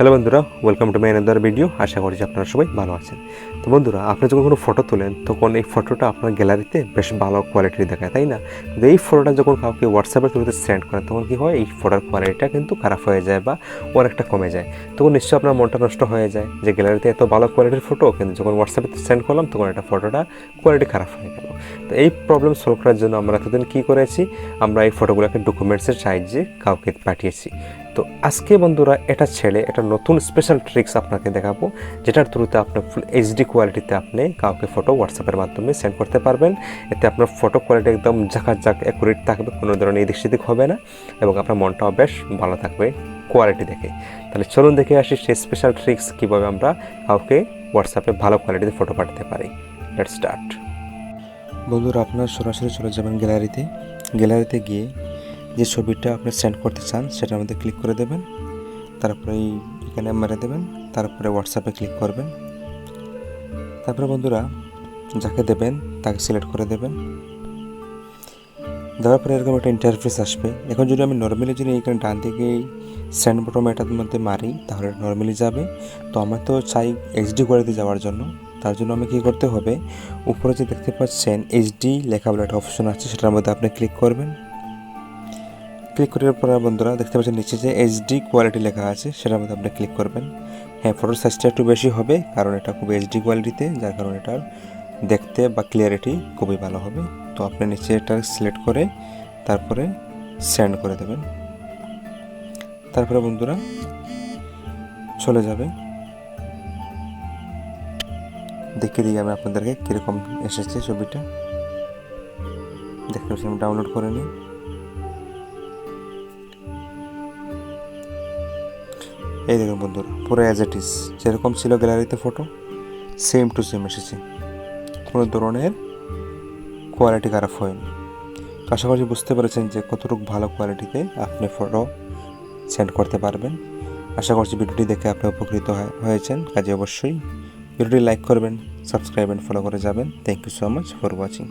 Hello বন্ধুরা welcome to my another video আশা করি যে আপনারা সবাই ভালো আছেন। তো বন্ধুরা, আপনি যখন কোনো ফটো তোলেন, তখন এই ফটোটা আপনার গ্যালারিতে বেশ ভালো কোয়ালিটির দেখায়, তাই না? কিন্তু এই ফটোটা যখন কাউকে হোয়াটসঅ্যাপের থ্রুতে সেন্ড করেন, তখন কী হয়? এই ফটোর কোয়ালিটিটা কিন্তু খারাপ হয়ে যায় বা অনেকটা কমে যায়। তখন নিশ্চয়ই আপনার মনটা নষ্ট হয়ে যায় যে গ্যালারিতে এত ভালো কোয়ালিটির ফটো কিন্তু যখন হোয়াটসঅ্যাপে সেন্ড করলাম, তখন একটা ফটোটা কোয়ালিটি খারাপ হয়ে গেল। তো এই প্রবলেম সলভ করার জন্য আমরা এতদিন কী করেছি? আমরা এই ফটোগুলোকে ডকুমেন্টসের সাহায্যে কাউকে পাঠিয়েছি। তো আজকে বন্ধুরা এটা ছেড়ে একটা নতুন স্পেশাল ট্রিক্স আপনাকে দেখাবো, যেটার থ্রুতে আপনি ফুল এইচডি কোয়ালিটিতে আপনি কাউকে ফটো হোয়াটসঅ্যাপের মাধ্যমে সেন্ড করতে পারবেন। এতে আপনার ফটো কোয়ালিটি একদম জাক অ্যাকুরেট থাকবে, কোনো ধরনের এদিক সেদিক হবে না এবং আপনার মনটাও বেশ ভালো থাকবে কোয়ালিটি দেখে। তাহলে চলুন দেখে আসি সেই স্পেশাল ট্রিক্স কীভাবে আমরা কাউকে হোয়াটসঅ্যাপে ভালো কোয়ালিটিতে ফটো পাঠাতে পারি। লেট স্টার্ট বন্ধুরা, আপনার সরাসরি চলে যাবেন গ্যালারিতে। গ্যালারিতে গিয়ে যে ছবিটা আপনি সেন্ড করতে চান, সেটার মধ্যে ক্লিক করে দেবেন। তারপরে এখানে মেরে দেবেন। তারপরে হোয়াটসঅ্যাপে ক্লিক করবেন। তারপরে বন্ধুরা, যাকে দেবেন, তাকে সিলেক্ট করে দেবেন। দেওয়ার পরে এরকম একটা ইন্টারফেস আসবে। এখন যদি আমি নর্মালি যদি এখানে ডান দিকে সেন্ড বটম এটার মধ্যে মারি, তাহলে নর্মালি যাবে। তো আমার তো চাই এইচডি কোয়ালিটি যাওয়ার জন্য। তার জন্য আমি কী করতে হবে? উপরে যে দেখতে পাচ্ছেন এইচডি লেখা বলে একটা অপশন আছে, সেটার মধ্যে আপনি ক্লিক করবেন। ক্লিক করার পরে বন্ধুরা দেখতে পাচ্ছেন নিচে যে এইচডি কোয়ালিটি লেখা আছে, সেটার মধ্যে আপনি ক্লিক করবেন। হ্যাঁ ফটোর সাইজটা একটু বেশি হবে, কারণ এটা খুব এইচডি কোয়ালিটিতে যার কারণে এটার দেখতে বা ক্লিয়ারিটি খুবই ভালো হবে। তো আপনি নিচে এটা সিলেক্ট করে, তারপরে সেন্ড করে দেবেন। তারপরে বন্ধুরা চলে যাবে। দেখে দিই আমি আপনাদেরকে কীরকম এসেছে ছবিটা। দেখতে পাচ্ছি আমি ডাউনলোড করে নিই। এই দেখুন বন্ধুরা, পুরো অ্যাজ ইট ইজ যেরকম ছিল গ্যালারিতে ফটো সেম টু সেম এসেছে। কোনো ধরনের কোয়ালিটি খারাপ হয়নি। তো আশা করছি বুঝতে পেরেছেন যে কতটুকু ভালো কোয়ালিটিতে আপনি ফটো সেন্ড করতে পারবেন। আশা করছি ভিডিওটি দেখে আপনি উপকৃত হয়- হয়েছেন। কাজে অবশ্যই ভিডিওটি লাইক করবেন সাবস্ক্রাইব অ্যান্ড ফলো করে যাবেন। Thank you so much for watching